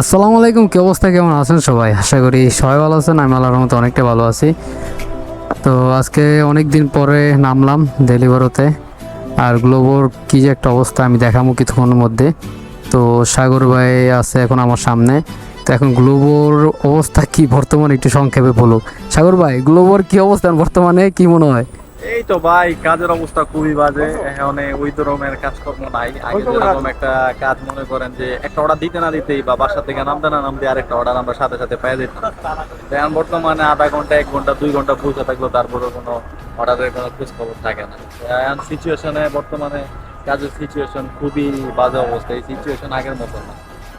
আসসালামু আলাইকুম, কি অবস্থা, কেমন আছেন সবাই? আশা করি সবাই ভালো আছেন, আমি আল্লাহর মতো অনেকটা ভালো আছি। তো আজকে অনেক দিন পরে নামলাম ডেলিভারোতে। আর গ্লোবোর কি যে একটা অবস্থা, আমি দেখাবো কিছুক্ষণের মধ্যে। তো সাগর ভাই আছে এখন আমার সামনে। তো এখন গ্লোবোর অবস্থা কি, বর্তমানে একটু সংক্ষেপে বলো সাগর ভাই, গ্লোবোর কি অবস্থা বর্তমানে, কি মনে হয়? এই তো ভাই কাজের অবস্থা খুবই বাজে। এখানে ওই ধরনের কাজকর্ম নাই। আগে যেরকম একটা কাজ মনে করেন যে একটা অর্ডার দিতে না দিতেই বা বাসা থেকে নামতে না নামতে আরেকটা অর্ডার আমরা সাথে সাথে পেয়ে যেতাম। এখন বর্তমানে আধা ঘণ্টা এক ঘণ্টা দুই ঘণ্টা পৌঁছে থাকল তারপরে কোনো অর্ডারের কোনো খোঁজ খবর থাকে না। এখন সিচুয়েশনে বর্তমানে কাজের সিচুয়েশন খুবই বাজে অবস্থা। এই সিচুয়েশন আগের মতো না।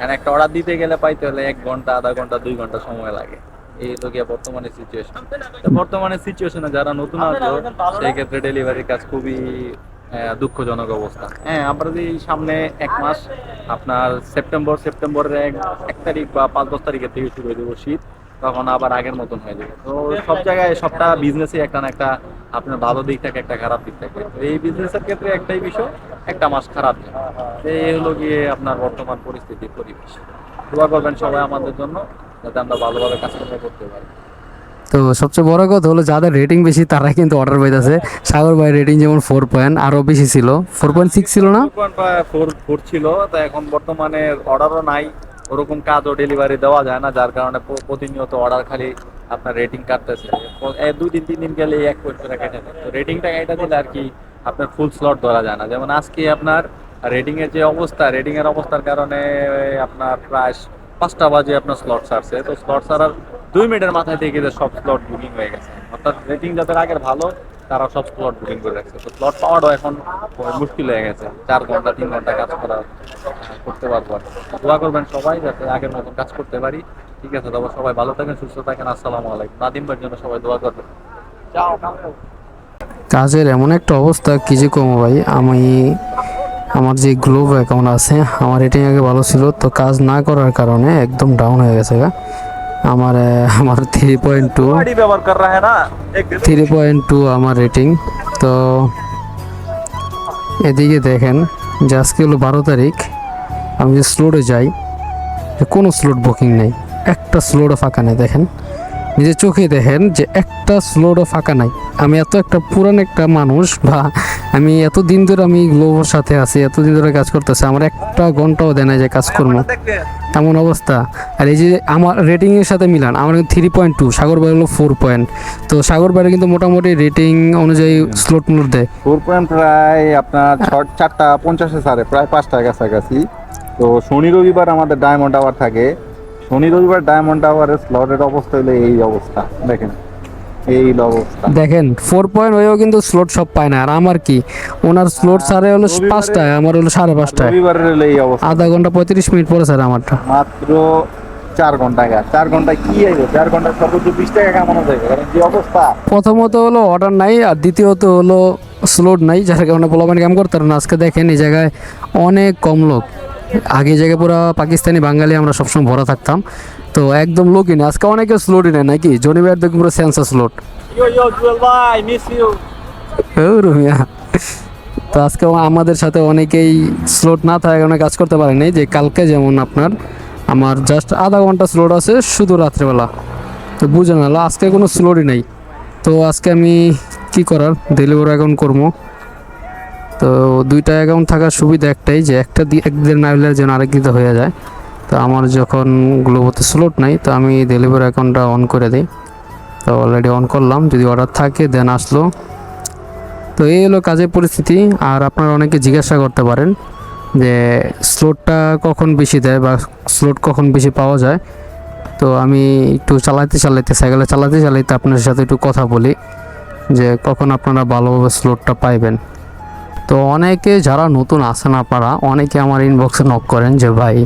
এখন একটা অর্ডার দিতে গেলে পাইতে হলে এক ঘণ্টা আধা ঘণ্টা দুই ঘণ্টা সময় লাগে। এই তো গিয়ে বর্তমানে সিচুয়েশন বর্তমানে সিচুয়েশনে যারা নতুন আসলো সেই ক্ষেত্রে ডেলিভারির কাজ খুবই দুঃখজনক অবস্থা। হ্যাঁ আমরা যদি সামনে এক মাস, আপনার সেপ্টেম্বর, সেপ্টেম্বরের এক তারিখ বা পাঁচ, দশ তারিখের থেকে শুরু হয়ে যাব শীত, তখন আবার আগের মতন হয়ে যাবে। তো সব জায়গায় সবটা বিজনেসই একটা না একটা আপনার ভালো দিক থাকে, একটা খারাপ দিক থাকে। তো এই বিজনেসের ক্ষেত্রে একটাই বিষয়, একটা মাস খারাপ যায় এই হলো গিয়ে আপনার বর্তমান পরিস্থিতি পরিবেশ। দোয়া করবেন সবাই আমাদের জন্য। যাতে আমরা ভালোভাবে কাজকর্ম করতে পারি। তো সবচেয়ে বড় কথা হলো যাদের রেটিং বেশি তারা কিন্তু অর্ডার পাইতেছে। সাগর ভাই রেটিং যেমন ফোর পয়েন্ট আরও বেশি ছিল। ফোর পয়েন্ট সিক্স ছিল না? ফোর ফোর ছিল তা এখন বর্তমানে অর্ডারও নাই। ওরকম কাজও ডেলিভারি দেওয়া যায় না যার কারণে প্রতিনিয়ত অর্ডার খালি আপনার রেটিং কাটতেছে। দুই দিন তিন দিন গেলে এক পয়েন্ট করে কেটে দেয় তো রেটিংটা এটা দিলে আর কি আপনার ফুল স্লট ধরা যায় না। যেমন আজকে আপনার রেটিং এর যে অবস্থা রেটিং এর অবস্থার কারণে আপনার প্রায় পাঁচটা বাজে আপনার স্লট ছাড়ছে। তো স্লট ছাড়ার দুই মিনিটের মাথায় থেকে যে সব স্লট বুকিং হয়ে গেছে। অর্থাৎ রেটিং যাদের আগের ভালো তারা সব স্লট বুকিং করে রাখছে। তো স্লট পাওয়াটাও এখন মুশকিল হয়ে গেছে। চার ঘণ্টা তিন ঘণ্টা কাজ করা করতে পারব আর দোয়া করবেন সবাই যাতে আগের মতন কাজ করতে পারি। ঠিক আছে তবে সবাই ভালো থাকেন সুস্থ থাকেন। আসসালামু আলাইকুম। নাদিম ভাইয়ের জন্য সবাই দোয়া করবেন। কাজের এমন একটা অবস্থা কি যে কম ভাই। আমি আমার যে গ্লোব অ্যাকাউন্ট আছে আমার রেটিং আগে ভালো ছিল তো কাজ না করার কারণে একদম ডাউন হয়ে গেছে গা। আমার আমার three point two three point two আমার রেটিং তো এদিকে দেখেন যে আজকে হলো বারো তারিখ আমি যে স্লোটে যাই কোনো স্লোট বুকিং নেই একটা স্লোডও ফাঁকা নেই দেখেন। নিজের চোখে দেখেন যে একটা স্লোডও ফাঁকা নাই। আমি এত একটা পুরান একটা মানুষ বা আমি এত দিন ধরে আমি গ্লোবর সাথে আছি এত দিন ধরে কাজ করতেছি আমার একটা ঘন্টাও দেয় না যে কাজ করব। তেমন অবস্থা। আর এই যে আমার রেটিংয়ের সাথে মিলান আমার থ্রি পয়েন্ট টু সাগর বাইরে হলো ফোর পয়েন্ট তো সাগর বাইরে কিন্তু মোটামুটি রেটিং অনুযায়ী স্লোট মূল দেয়। ফোর পয়েন্ট প্রায় আপনার হ্যাঁ। চারটা পঞ্চাশে সাড়ে প্রায় পাঁচটা কাছাকাছি। তো শনি রবিবার আমাদের ডায়মন্ড আওয়ার থাকে। শনি রবিবার ডায়মন্ড আওয়ারের স্লটের অবস্থা হলো এই অবস্থা। দেখেন এই অবস্থা। দেখেন ফোর পয়েন্ট হয়েও কিন্তু স্লোট সব পায় না। আর আমার কি? ওনার স্লোট সারে হলো রবিবারে- পাঁচটায় আমার হলো সাড়ে পাঁচটায়। রবিবারের হলো এই অবস্থা। আধা ঘণ্টা পঁয়ত্রিশ মিনিট পরে স্যার আমারটা। মাত্র চার ঘণ্টা গা। চার ঘন্টায় কি আইব? চার ঘন্টায় সর্বোচ্চ বিশ টাকা কামানো যাবে কারণ যে অবস্থা? প্রথমত হলো অর্ডার নাই আর দ্বিতীয়ত হলো স্লোট নাই যার কারণে পোলাপানি কাম করতে পারে না। আজকে দেখেন এই জায়গায় অনেক কম লোক। আগে জায়গায় পুরো পাকিস্তানি বাঙালি আমরা সবসময় ভরা থাকতাম। তো একদম লোকই না আজকে অনেকে স্লোটই নেয় নাকি? জনি ভাইয়ের দেখুন পুরো সেন্সার স্লোট রুমিয়া। তো আজকে আমাদের সাথে অনেকেই স্লোট না থাকে কারণে কাজ করতে পারেনি। যে কালকে যেমন আপনার আমার জাস্ট আধা ঘণ্টা স্লোট আছে শুধু রাত্রেবেলা। তো বুঝে না আজকে কোনো স্লোটই নেই। তো আজকে আমি কি করার? ডেলিভারি এখন করব। তো দুইটা অ্যাকাউন্ট থাকার সুবিধা একটাই যে একটা একদিন না হলে যেন আরেক দিতে হয়ে যায়। তো আমার যখন গ্লোবোতে স্লোট নাই, তো আমি ডেলিভারি অ্যাকাউন্টটা অন করে দিই। তো অলরেডি অন করলাম, যদি অর্ডার থাকে দেন আসলো। তো এই হলো কাজের পরিস্থিতি। আর আপনারা অনেকে জিজ্ঞাসা করতে পারেন যে স্লোটটা কখন বেশি দেয় বা স্লোট কখন বেশি পাওয়া যায়। তো আমি একটু চালাতে চালাইতে সাইকেলে চালাতে চালাইতে আপনার সাথে একটু কথা বলি যে কখন আপনারা ভালোভাবে স্লোটটা পাইবেন। তো অনেকে যারা নতুন আসেন আপনারা, অনেকে আমার ইনবক্সে নক করেন যে, ভাই,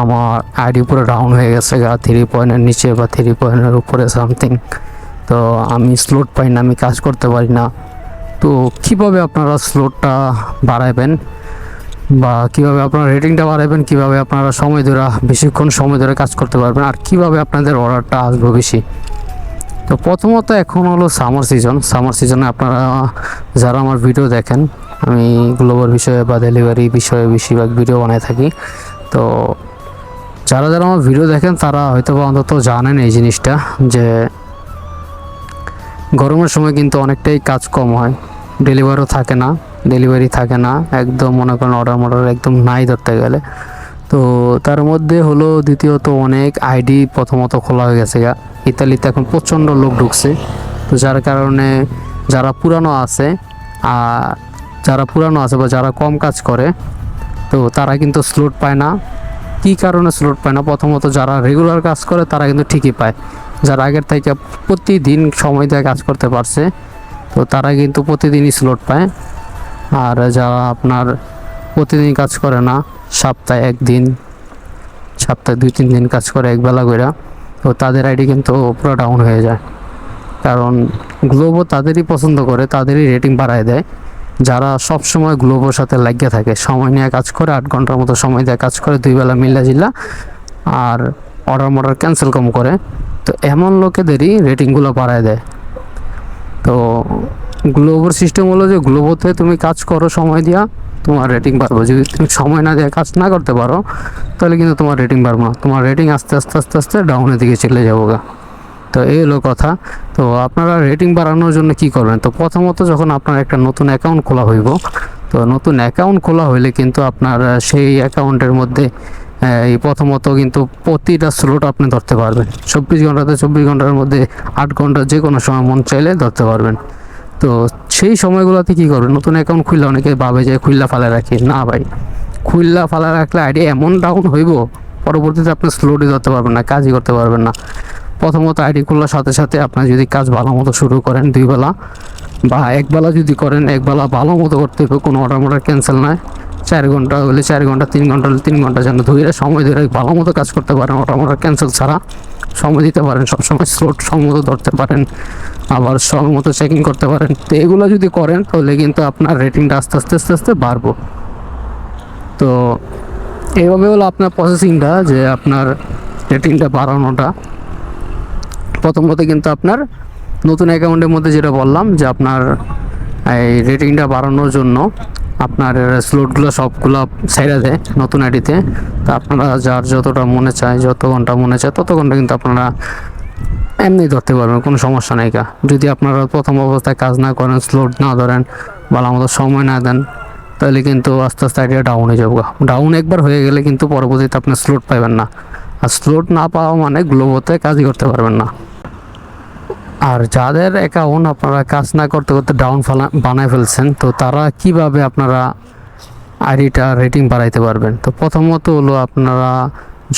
আমার আইডি পুরো ডাউন হয়ে গেছে গা থ্রি পয়েন্টের নিচে বা থ্রি পয়েন্টের উপরে সামথিং তো আমি স্লোট পাই না, আমি কাজ করতে পারি না। তো কীভাবে আপনারা স্লোটটা বাড়াবেন বা কীভাবে আপনারা রেটিংটা বাড়াবেন কীভাবে আপনারা সময় ধরে, বেশিক্ষণ সময় ধরে কাজ করতে পারবেন আর কীভাবে আপনাদের অর্ডারটা আসবে বেশি? তো প্রথমত এখন হলো সামার সিজন সামার সিজনে আপনারা, যারা আমার ভিডিও দেখেন আমি গ্লোবাল বিষয়ে বা ডেলিভারি বিষয়ে বেশিরভাগ ভিডিও বানাই থাকি। তো যারা যারা আমার ভিডিও দেখেন, তারা হয়তো বা অন্তত জানেন এই জিনিসটা যে গরমের সময় কিন্তু অনেকটাই কাজ কম হয়। ডেলিভারিও থাকে না, ডেলিভারি থাকে না, একদম মনে করেন অর্ডার মর্ডার একদম নাই ধরতে গেলে। তো তার মধ্যে হলো দ্বিতীয়ত অনেক আইডি প্রথমত খোলা হয়ে গেছে গা। ইতালিতে এখন প্রচণ্ড লোক ঢুকছে। তো যার কারণে যারা পুরানো আছে আর যারা পুরানো আছে বা যারা কম কাজ করে, তো তারা কিন্তু স্লোট পায় না। কী কারণে স্লোট পায় না? প্রথমত যারা রেগুলার কাজ করে, তারা কিন্তু ঠিকই পায়। যারা আগের থেকে প্রতিদিন সময় দিয়ে কাজ করতে পারছে, তো তারা কিন্তু প্রতিদিনই স্লোট পায়। আর যারা আপনার প্রতিদিন কাজ করে না, সপ্তাহে একদিন, সপ্তাহে দুই, তিন দিন কাজ করে একবেলা করে তো তাদের আইডি কিন্তু পুরো ডাউন হয়ে যায়। কারণ গ্লোবো তাদেরই পছন্দ করে, তাদেরই রেটিং বাড়ায় দেয়। যারা সব সময় গ্লোবোর সাথে লাগিয়ে থাকে, সময় নিয়ে কাজ করে, আট ঘণ্টার মতো সময় দিয়ে কাজ করে, দুই বেলা মিল্লা জিল্লা আর অর্ডার মর্ডার ক্যান্সেল কম করে, তো এমন লোকেদেরই রেটিংগুলো বাড়ায় দেয়। তো গ্লোবোর সিস্টেম হলো যে গ্লোবোতে তুমি কাজ করো, সময় দিয়া তোমার রেটিং বাড়বে। যদি তুমি সময় না দিয়ে কাজ না করতে পারো, তাহলে কিন্তু তোমার রেটিং বাড়বে না। তোমার রেটিং আস্তে আস্তে আস্তে আস্তে ডাউনের দিকে চলে যাব গা। তো এই হলো কথা। তো আপনারা রেটিং বাড়ানোর জন্য কি করবেন? তো প্রথমত যখন আপনার একটা নতুন অ্যাকাউন্ট খোলা হইব, তো নতুন অ্যাকাউন্ট খোলা হইলে কিন্তু আপনার সেই অ্যাকাউন্টের মধ্যে এই প্রথমত কিন্তু প্রতিটা স্লোট আপনি ধরতে পারবেন। চব্বিশ ঘন্টাতে চব্বিশ ঘণ্টার মধ্যে আট ঘণ্টা যে কোনো সময় মন চাইলে ধরতে পারবেন। তো সেই সময়গুলোতে কি করবেন? নতুন অ্যাকাউন্ট খুললে অনেকে ভাবে যে খুললা ফালে রাখি। না ভাই, খুললা ফালা রাখলে আইডিয়া এমন ডাউন হইব, পরবর্তীতে আপনি স্লোডি ধরতে পারবেন না, কাজই করতে পারবেন না। প্রথমত আইডি খোলার সাথে সাথে আপনার যদি কাজ ভালো মতো শুরু করেন দুই বেলা বা এক বেলা যদি করেন, এক বেলা ভালো মতো করতে হবে, কোনো অর্ডার মোডার ক্যান্সেল নয় চার ঘণ্টা হলে চার ঘণ্টা, তিন ঘণ্টা হলে তিন ঘণ্টা যেন ধরে সময় ধরে ভালো মতো কাজ করতে পারেন, অর্ডার মোডার ক্যান্সেল ছাড়া সময় দিতে পারেন, সবসময় স্লোট সময় ধরতে পারেন, আবার সময় মতো চেকিং করতে পারেন। তো এগুলো যদি করেন, তাহলে কিন্তু আপনার রেটিংটা আস্তে আস্তে আস্তে আস্তে বাড়বো। তো এইভাবে হলো আপনার প্রসেসিংটা যে আপনার রেটিংটা বাড়ানোটা। প্রথমত কিন্তু আপনার নতুন অ্যাকাউন্টের মধ্যে যেটা বললাম যে আপনার, এই রেটিংটা বাড়ানোর জন্য আপনার স্লোটগুলো সবগুলো সাইডে দেয় নতুন আইডিতে। তা আপনারা যার যতটা মনে চায়, যত ঘণ্টা মনে চায়, তত ঘণ্টা কিন্তু আপনারা এমনি ধরতে পারবেন, কোনো সমস্যা নেই কা যদি আপনারা প্রথম অবস্থায় কাজ না করেন, স্লোট না ধরেন ভালো মতো সময় না দেন, তাহলে কিন্তু আস্তে আস্তে আইডিয়া ডাউন হয়ে যাবে ডাউন একবার হয়ে গেলে কিন্তু পরবর্তীতে আপনি স্লোট পাবেন না। আর স্লোট না পাওয়া মানে গ্লোবোতে কাজই করতে পারবেন না। আর যাদের অ্যাকাউন্ট আপনারা কাজ না করতে করতে ডাউন বানায় ফেলছেন, তো তারা কীভাবে আপনারা আইডিটা রেটিং বাড়াইতে পারবেন? তো প্রথমত হলো আপনারা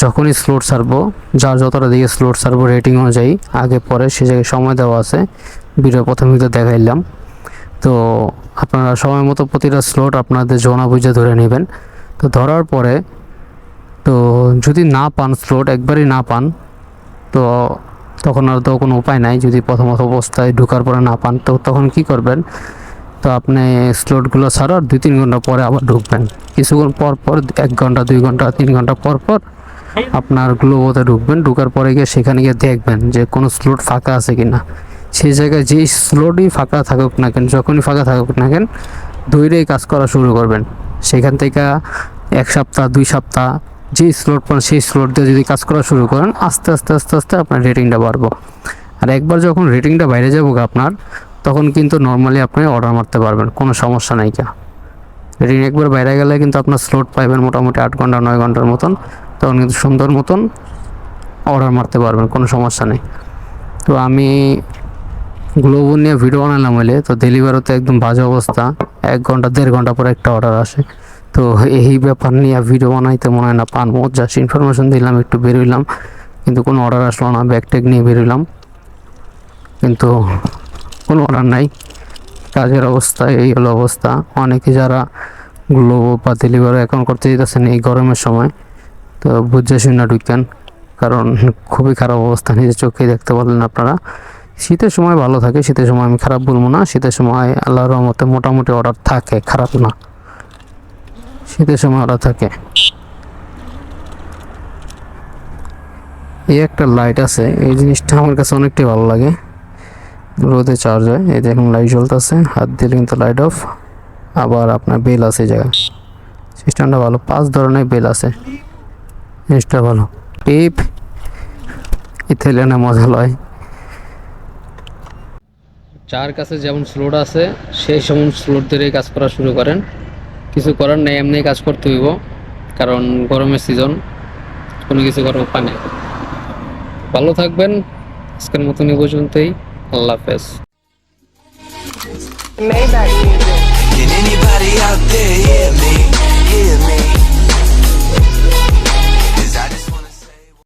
যখনই স্লোট সারবো যার যতটা দিকে স্লোট সারবো রেটিং অনুযায়ী, আগে পরে সে জায়গায় সময় দেওয়া আছে। ভিডিও প্রথমে তো দেখাইলাম। তো আপনারা সময় মতো প্রতিটা স্লোট আপনাদের জোনা বুঝে ধরে নেবেন। তো ধরার পরে, তো যদি না পান স্লোট একবারই না পান, তো তখন আর তো কোনো উপায় নাই। যদি প্রথমত অবস্থায় ঢোকার পরে না পান, তো তখন কি করবেন? তো আপনি স্লোটগুলো ছাড়ার দুই তিন ঘণ্টা পরে আবার ঢুকবেন। কিছুক্ষণ পর পর, এক ঘণ্টা, দুই ঘণ্টা, তিন ঘণ্টা পর পর আপনার গ্লোবোতে ঢুকবেন। ঢুকার পরে গিয়ে সেখানে গিয়ে দেখবেন যে কোনো স্লোট ফাঁকা আছে কি না সেই জায়গায় যেই স্লোটই ফাঁকা থাকুক না কেন, যখনই ফাঁকা থাকুক না কেন, দৈরেই কাজ করা শুরু করবেন। সেখান থেকে এক সপ্তাহ, দুই সপ্তাহ যেই স্লোট পান সেই স্লোট দিয়ে যদি কাজ করা শুরু করেন, আস্তে আস্তে আস্তে আস্তে আপনার রেটিংটা বাড়বো। আর একবার যখন রেটিংটা বাইরে যাব আপনার, তখন কিন্তু নর্মালি আপনি অর্ডার মারতে পারবেন, কোনো সমস্যা নাই কা। রেটিং একবার বাইরে গেলে কিন্তু আপনার স্লোট পাইবেন মোটামুটি আট ঘণ্টা, নয় ঘণ্টার মতন, তখন কিন্তু সুন্দর মতন অর্ডার মারতে পারবেন, কোনো সমস্যা নেই। তো আমি গ্লোবো নিয়ে ভিডিও বানালাম হলে তো ডেলিভারিতে একদম বাজে অবস্থা, এক ঘণ্টা, দেড় ঘণ্টা পরে একটা অর্ডার আসে। তো এই ব্যাপার নিয়ে ভিডিও বানাইতে মনে হয় না পানবো জাস্ট ইনফরমেশন দিলাম, একটু বেরোইলাম কিন্তু কোনো অর্ডার আসলো না ব্যাগ ট্যাগ নিয়ে বেরোলাম কিন্তু কোনো অর্ডার নাই। কাজের অবস্থা, এই হলো অবস্থা। অনেকে যারা গ্লোবো বা ডেলিভারি অ্যাকাউন্ট করতে যেতেছেন এই গরমের সময়, তো বুঝে শুনে ঢুকেন কারণ খুবই খারাপ অবস্থা, নিজের চোখে দেখতে পারলেন আপনারা। শীতের সময় ভালো থাকে, শীতের সময় আমি খারাপ বলব না। শীতের সময় আল্লাহর রহমতে মোটামুটি অর্ডার থাকে, খারাপ না। শীতের সময় অর্ডার থাকে। এই একটা লাইট আছে, এই জিনিসটা আমার কাছে অনেকটাই ভালো লাগে। রোদে চার্জ হয়, এই দেখুন লাইট জ্বলতেছে, হাত দিলে কিন্তু লাইট অফ আবার আপনার বেল আছে এই জায়গায়। সিস্টেমটা ভালো, পাঁচ ধরনের বেল আছে। জিনিসটা ভালো। টিপ ইথিলিনে মজা লয়। যার কাছে যেমন স্লোট আছে সেই সমন স্লোট ধরে কাজ করা শুরু করেন। কিছু করার নেই এমনি কাজ করতে হইব কারণ গরমের সিজন কোনো কিছু করার উপায় নেই ভালো থাকবেন আজকের মতন এই পর্যন্তই আল্লাহ হাফেজ Maybach music. Can anybody out there hear me? Hear me?